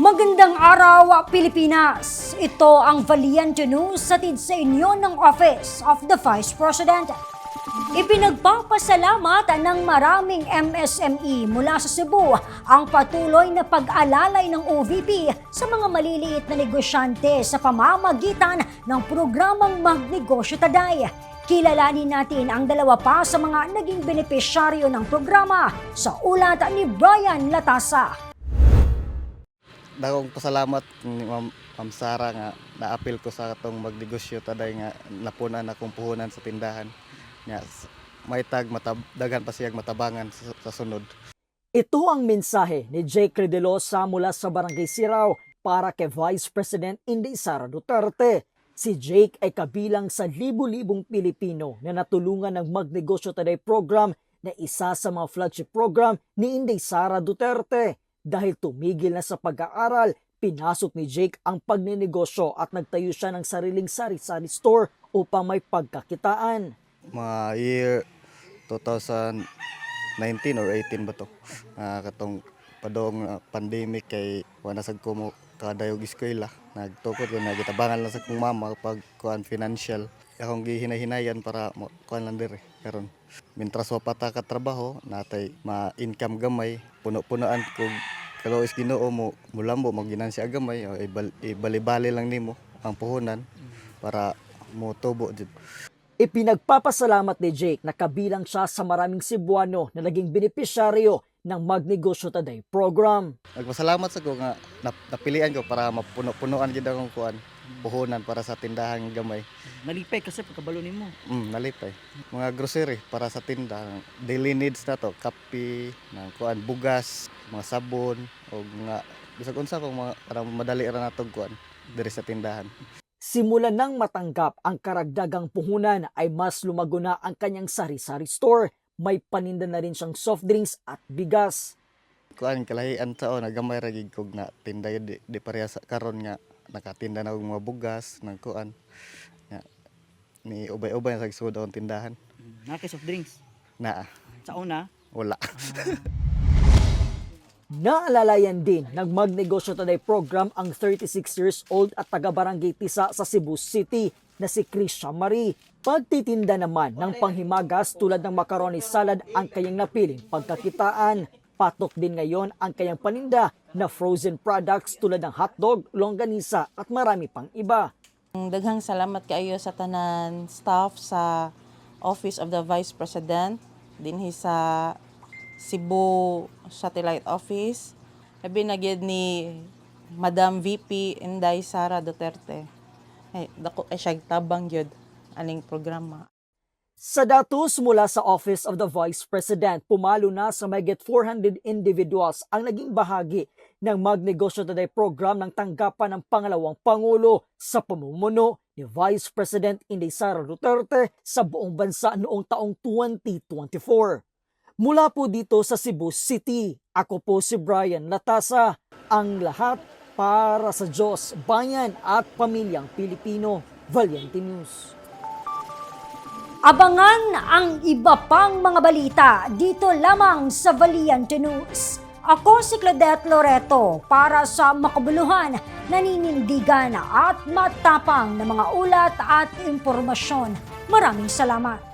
Magandang araw, Pilipinas! Ito ang Valiente News satid sa inyo ng Office of the Vice President. Ipinagpapasalamat ng maraming MSME mula sa Cebu ang patuloy na pag-alalay ng OVP sa mga maliliit na negosyante sa pamamagitan ng programang Magnegosyo Taday. Kilalanin natin ang dalawa pa sa mga naging benepisyaryo ng programa sa ulat ni Brian Latasa. Dakong pasalamat ni Ma'am, Ma'am Sara nga naapil ko sa atong magnegosyo taday nga napunan akong puhunan sa tindahan. Nga may tag matab daghan pa siyang matabangan sa, sa sunod. Ito ang mensahe ni Jake Redelosa mula sa Barangay Siraw para kay Vice President Inday Sara Duterte. Si Jake ay kabilang sa libu-libong Pilipino na natulungan ng Magnegosyo Today program na isa sa mga flagship program ni Inday Sara Duterte. Dahil tumigil na sa pag-aaral, pinasok ni Jake ang pagninegosyo at nagtayo siya ng sariling sari-sari store upang may pagkakitaan. Mga year 2019 or 18 ba to? Ah, katong padong ah, pandemic kay wala sad ko mo kadayog eskwela. Nagtukod ko na gitabangan lang sa kong mama pag kuan financial. Akong gihinay-hinayan para kuan lang dire karon. Mintras wa pa ta ka trabaho, natay ma-income gamay, puno-punoan ko kalois Ginoo mo mulambo mo ginansya gamay o ibal- ibali-bali lang nimo ang puhunan para mo tubo jud. Ipinagpapasalamat ni Jake na kabilang siya sa maraming Cebuano na naging benepisyaryo ng Magnegosyo Today program. Nagpasalamat sa ko nga nap- napilian ko para mapuno-punuan gid akong kuan puhunan para sa tindahan gamay. Nalipay kasi pagkabalo nimo. Mm, nalipay. Mga grocery para sa tinda, daily needs na to, kape, na kuan, bugas, mga sabon o mga bisag unsa pang mga para madali ra natong kuan diri sa tindahan. Simula nang matanggap ang karagdagang puhunan ay mas lumago na ang kanyang sari-sari store. May paninda na rin siyang soft drinks at bigas. Kuan kalahian sa o nagamay ra gid kog na tinda yun, di, di pareha sa karon nga nakatinda na og mga bugas ng kuan. Nga, ni ubay-ubay sa sud ang tindahan. Nakay soft drinks. Na Sa una, wala. Naalalayan din ng Magnegosyo Today program ang 36 years old at taga-barangay Tisa sa Cebu City na si Krisha Marie. Pagtitinda naman ng panghimagas tulad ng macaroni salad ang kanyang napiling pagkakitaan. Patok din ngayon ang kanyang paninda na frozen products tulad ng hotdog, longganisa at marami pang iba. Daghang salamat kaayo sa tanan staff sa Office of the Vice President dinhi sa Cebu Satellite Office. Labi na ni Madam VP Inday Sara Duterte. Ay, dako ay siya tabang gyud aning programa. Sa datos mula sa Office of the Vice President, pumalo na sa mahigit 400 individuals ang naging bahagi ng Magnegosyo Today program ng tanggapan ng pangalawang Pangulo sa pamumuno ni Vice President Inday Duterte sa buong bansa noong taong 2024. Mula po dito sa Cebu City, ako po si Brian Latasa, ang lahat para sa Diyos, bayan at pamilyang Pilipino. Valiente News. Abangan ang iba pang mga balita dito lamang sa Valiente News. Ako si Claudette Loreto para sa makabuluhan, naninindigan at matapang na mga ulat at impormasyon. Maraming salamat.